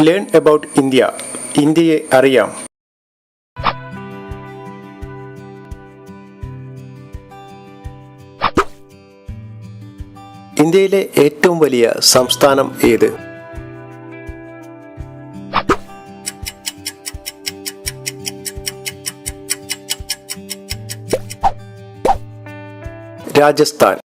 Learn about India ഇന്ത്യയെ അറിയാം. ഇന്ത്യയിലെ ഏറ്റവും വലിയ സംസ്ഥാനം ഏത്? രാജസ്ഥാൻ.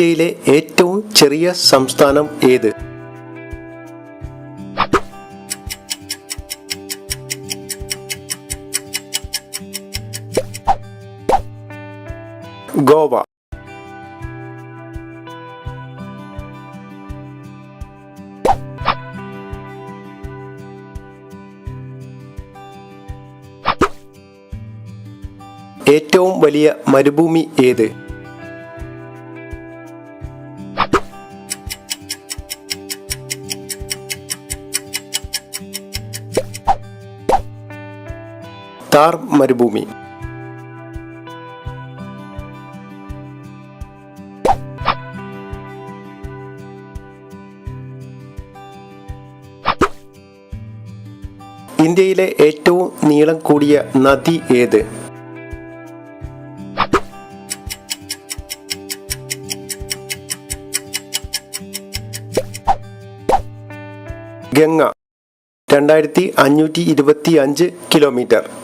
ഇന്ത്യയിലെ ഏറ്റവും ചെറിയ സംസ്ഥാനം ഏത്? ഗോവ. ഏറ്റവും വലിയ മരുഭൂമി ഏത്? താർ മരുഭൂമി. ഇന്ത്യയിലെ ഏറ്റവും നീളം കൂടിയ നദി ഏത്? ഗംഗ. രണ്ടായിരത്തി അഞ്ഞൂറ്റി ഇരുപത്തി അഞ്ച് കിലോമീറ്റർ.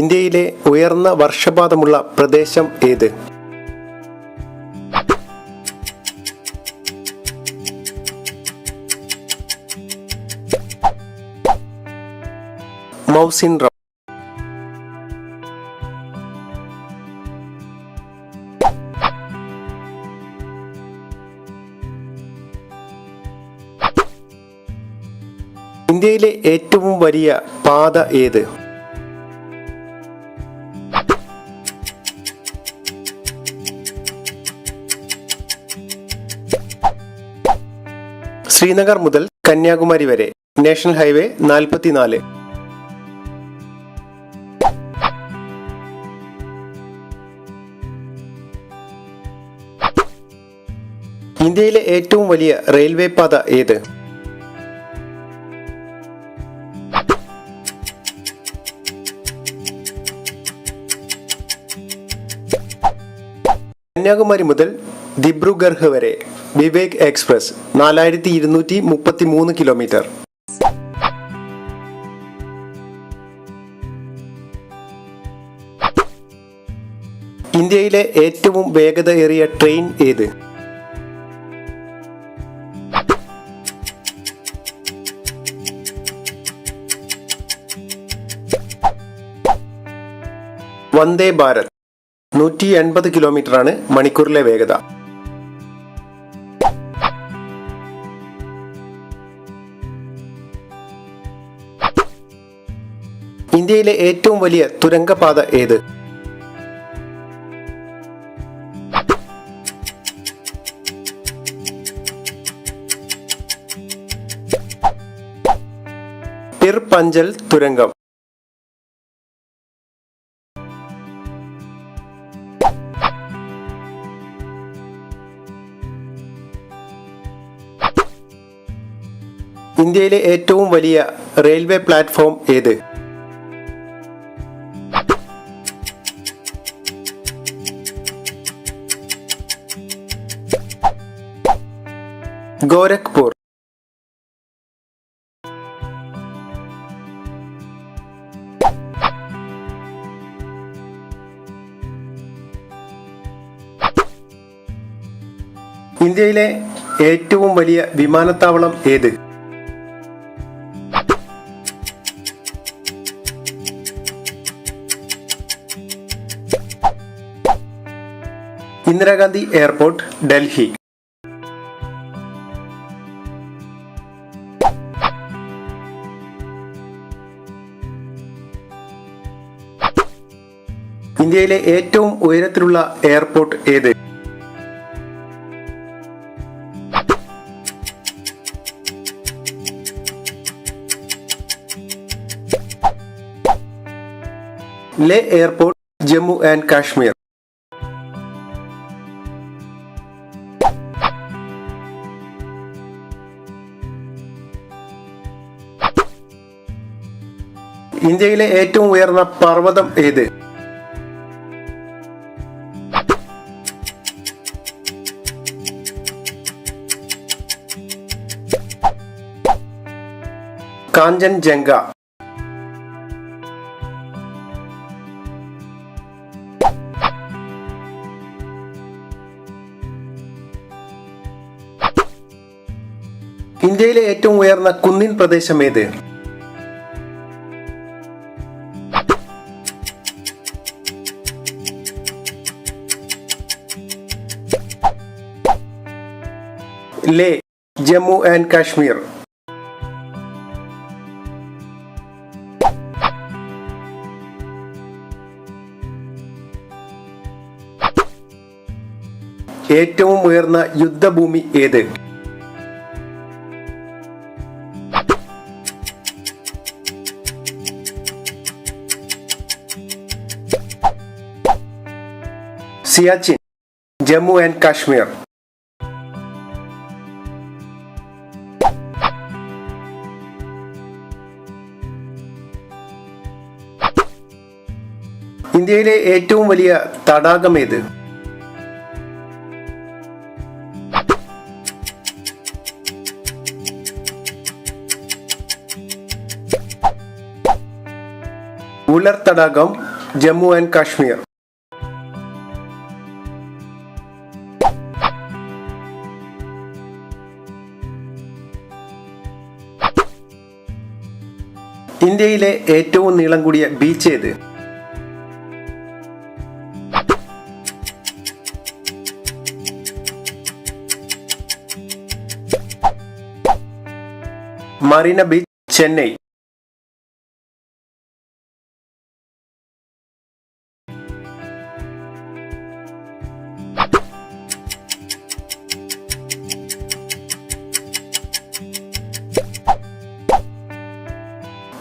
ഇന്ത്യയിലെ ഉയർന്ന വർഷപാതമുള്ള പ്രദേശം ഏത്? മൗസിൻ ഇന്ത്യയിലെ ഏറ്റവും വലിയ പാത ഏത്? ശ്രീനഗർ മുതൽ കന്യാകുമാരി വരെ. നാഷണൽ ഹൈവേ നാൽപ്പത്തിനാല്. ഇന്ത്യയിലെ ഏറ്റവും വലിയ റെയിൽവേ പാത ഏത്? കന്യാകുമാരി മുതൽ ദിബ്രുഗർഹ് വരെ. വിവേക് എക്സ്പ്രസ് നാലായിരത്തി ഇരുന്നൂറ്റി മുപ്പത്തി മൂന്ന് കിലോമീറ്റർ. ഇന്ത്യയിലെ ഏറ്റവും വേഗതയേറിയ ട്രെയിൻ ഏത്? വന്ദേ ഭാരത് നൂറ്റി എൺപത് കിലോമീറ്ററാണ് മണിക്കൂറിലെ വേഗത. ഇന്ത്യയിലെ ഏറ്റവും വലിയ തുരങ്കപാത ഏത്? പിർപഞ്ചൽ തുരങ്കം. ഇന്ത്യയിലെ ഏറ്റവും വലിയ റെയിൽവേ പ്ലാറ്റ്ഫോം ഏത്? ഗോരഖ്പൂർ. ഇന്ത്യയിലെ ഏറ്റവും വലിയ വിമാനത്താവളം ഏത്? ഇന്ദിരാഗാന്ധി എയർപോർട്ട് ഡൽഹി. ഇന്ത്യയിലെ ഏറ്റവും ഉയരത്തിലുള്ള എയർപോർട്ട് ഏത്? Leh airport Jammu and Kashmir. ഇന്ത്യയിലെ ഏറ്റവും ഉയർന്ന പർവതം ഏത്? കാഞ്ചൻജംഗ ഇന്ത്യയിലെ ഏറ്റവും ഉയർന്ന കുന്നിൻ പ്രദേശം ഏത്? ലേ ജമ്മു ആൻഡ് കാശ്മീർ. ഏറ്റവും ഉയർന്ന യുദ്ധഭൂമി ഏത്? സിയാച്ചിൻ ജമ്മു ആൻഡ് കാശ്മീർ. ഇന്ത്യയിലെ ഏറ്റവും വലിയ തടാകം ഏത്? തടാകം ജമ്മു ആൻഡ് കാശ്മീർ. ഇന്ത്യയിലെ ഏറ്റവും നീളം കൂടിയ ബീച്ച് ഏത്? Marina beach Chennai.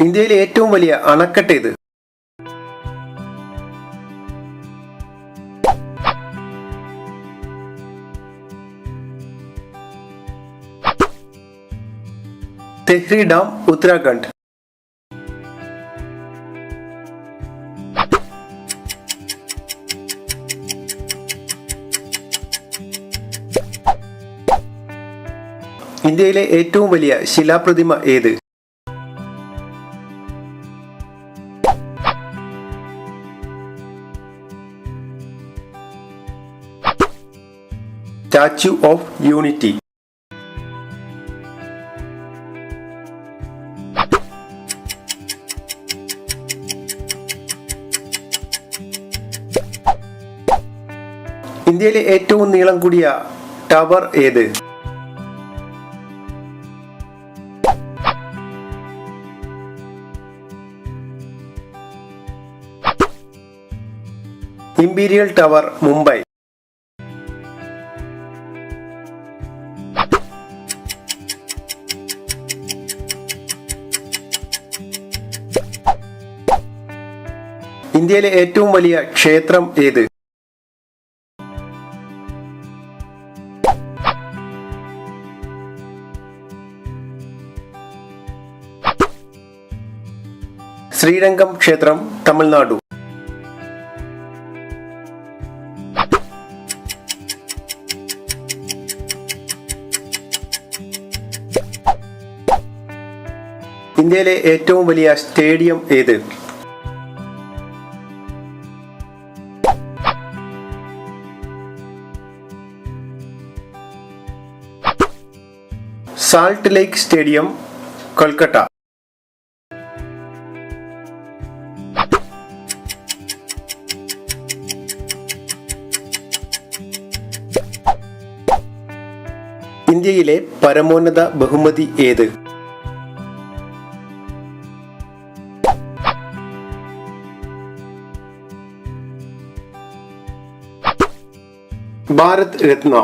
ഇന്ത്യയിലെ ഏറ്റവും വലിയ അണക്കെട്ട് ഇത് തെഹ്രി ഡാം ഉത്തരാഖണ്ഡ്. ഇന്ത്യയിലെ ഏറ്റവും വലിയ ശിലാപ്രതിമ ഏത്? Statue of unity. ഇന്ത്യയിലെ ഏറ്റവും നീളം കൂടിയ ടവർ ഏത്? Imperial tower Mumbai. ഇന്ത്യയിലെ ഏറ്റവും വലിയ ക്ഷേത്രം ഏത്? ശ്രീരംഗം ക്ഷേത്രം തമിഴ്നാടു. ഇന്ത്യയിലെ ഏറ്റവും വലിയ സ്റ്റേഡിയം ഏത്? സാൾട്ട് ലേക്ക് സ്റ്റേഡിയം കൊൽക്കട്ട ഇന്ത്യയിലെ പരമോന്നത ബഹുമതി ഏത്? ഭാരത് രത്ന.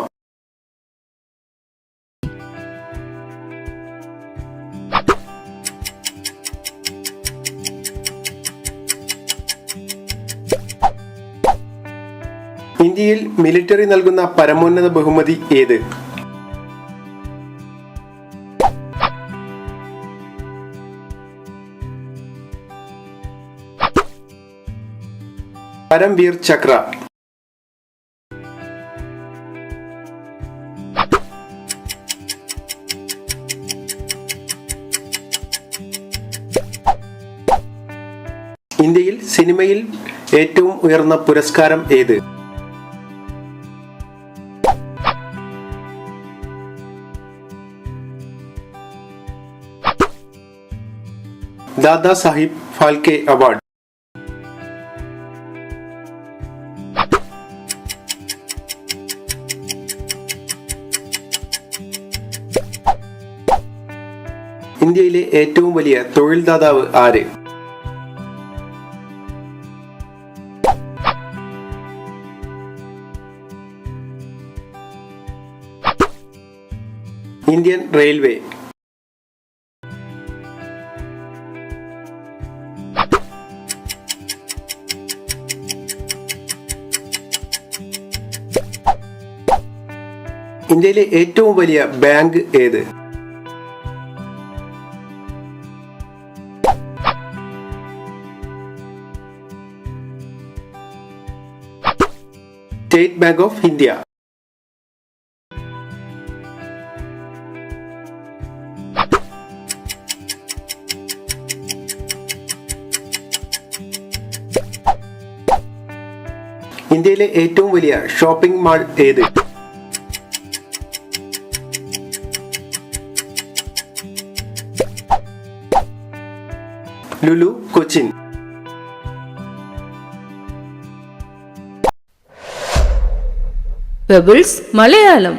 ഇന്ത്യയിൽ മിലിറ്ററി നൽകുന്ന പരമോന്നത ബഹുമതി ഏത്? പരംവീർ ചക്ര. ഇന്ത്യയിൽ സിനിമയിൽ ഏറ്റവും ഉയർന്ന പുരസ്കാരം ഏത്? ദാദാ സാഹിബ് ഫാൽക്കെ അവാർഡ്. ഇന്ത്യയിലെ ഏറ്റവും വലിയ തൊഴിൽദാതാവ് ആര്? Indian railway. ഇന്ത്യയിലെ ഏറ്റവും വലിയ ബാങ്ക് ഏത്? State bank of India. ഇന്ത്യയിലെ ഏറ്റവും വലിയ ഷോപ്പിംഗ് മാൾ ഏത്? ലുലു കൊച്ചിൻ Bubbles മലയാളം